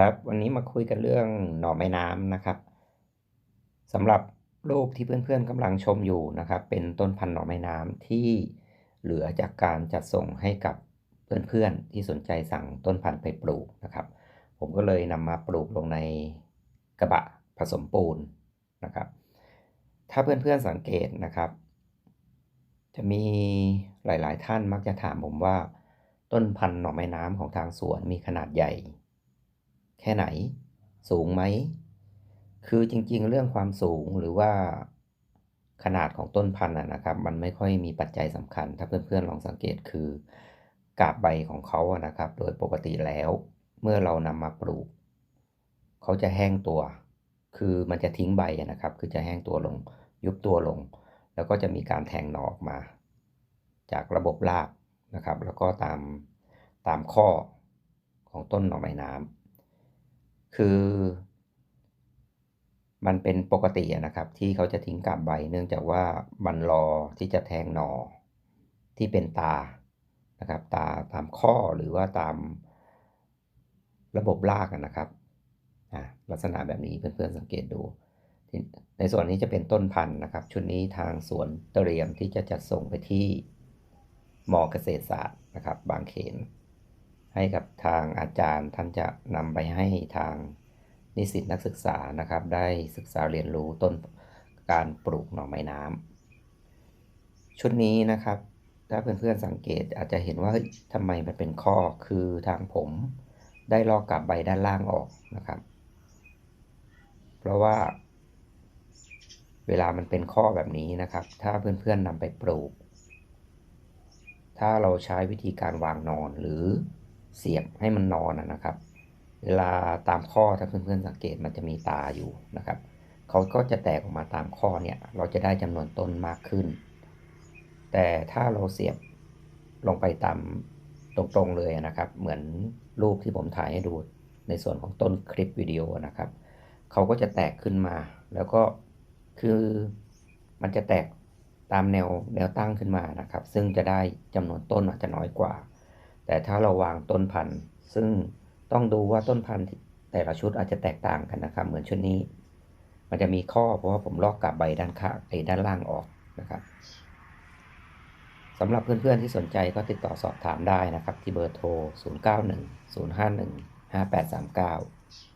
ครับวันนี้มาคุยกันเรื่องหน่อไม้น้ำนะครับสำหรับรูปที่เพื่อนๆกำลังชมอยู่นะครับ เป็นต้นพันธุ์หน่อไม้น้ำที่เหลือจากการจัดส่งให้กับเพื่อนๆที่สนใจสั่งต้นพันธุ์ไปปลูกนะครับ ผมก็เลยนำมาปลูกลงในกระบะผสมปูนนะครับ ถ้าเพื่อนๆสังเกตนะครับ จะมีหลายๆท่านมักจะถามผมว่า ต้นพันธุ์หน่อไม้น้ำของทางสวนมีขนาดใหญ่ แค่ไหน สูงไหม คือจริงๆ เรื่องความสูงหรือว่าขนาดของต้นพันธุ์นะครับ มันไม่ค่อยมีปัจจัยสำคัญ ถ้าเพื่อนๆลองสังเกตคือกาบใบของเขาอะนะครับ โดยปกติแล้วเมื่อเรานำมาปลูก เขาจะแห้งตัว คือมันจะทิ้งใบนะครับ คือจะแห้งตัวลง ยุบตัวลง แล้วก็จะมีการแทงหน่อออกมา จากระบบรากนะครับ แล้วก็ตามตามข้อของต้นหน่อไม้น้ำ คือ มันเป็นปกตินะครับ ที่เขาจะทิ้งกาบใบ เนื่องจากว่ามันรอที่จะแทงหน่อที่เป็นตานะครับ ตาตามข้อหรือว่าตามระบบรากนะครับอ่าลักษณะแบบนี้เพื่อนๆสังเกตดู ในส่วนนี้จะเป็นต้นพันธุ์นะครับ ชุดนี้ทางสวนเตรียมที่จะจัดส่งไปที่มอเกษตรศาสตร์นะครับ บางเขน ให้กับทางอาจารย์ท่านจะนำไปให้ทางนิสิตนักศึกษานะครับ ได้ศึกษาเรียนรู้ต้นการปลูกหน่อไม้น้ำชุดนี้นะครับ ถ้าเพื่อนๆสังเกตอาจจะเห็นว่าทำไมมันเป็นข้อคือทางผมได้ลอกกับใบด้านล่างออกนะครับ เพราะว่า เวลามันเป็นข้อแบบนี้นะครับ ถ้าเพื่อนๆนำไปปลูก ถ้าเราใช้วิธีการวางนอนหรือ เสียบให้มันนอนนะครับ เวลาตามข้อถ้าเพื่อนๆสังเกตมันจะมีตาอยู่นะครับเขาก็จะแตกออกมาตามข้อเนี่ย เราจะได้จำนวนต้นมากขึ้น แต่ถ้าเราเสียบลงไปตามตรงๆเลยนะครับ เหมือนรูปที่ผมถ่ายให้ดูในส่วนของต้นคลิปวิดีโอนะครับเขาก็จะแตกขึ้นมา แล้วก็คือมันจะแตกตามแนวแนวตั้งขึ้นมานะครับ ซึ่งจะได้จำนวนต้นอาจจะน้อยกว่า แต่ถ้าเราวางต้นพันธุ์ ซึ่งต้องดูว่าต้นพันธุ์แต่ละชุดอาจจะแตกต่างกันนะครับเหมือนชุดนี้ มันจะมีข้อเพราะว่าผมลอกกับใบด้านข้างไอ้ด้านล่างออกนะครับสำหรับเพื่อนๆที่สนใจก็ติดต่อสอบถามได้นะครับ ที่เบอร์โทร 0910515839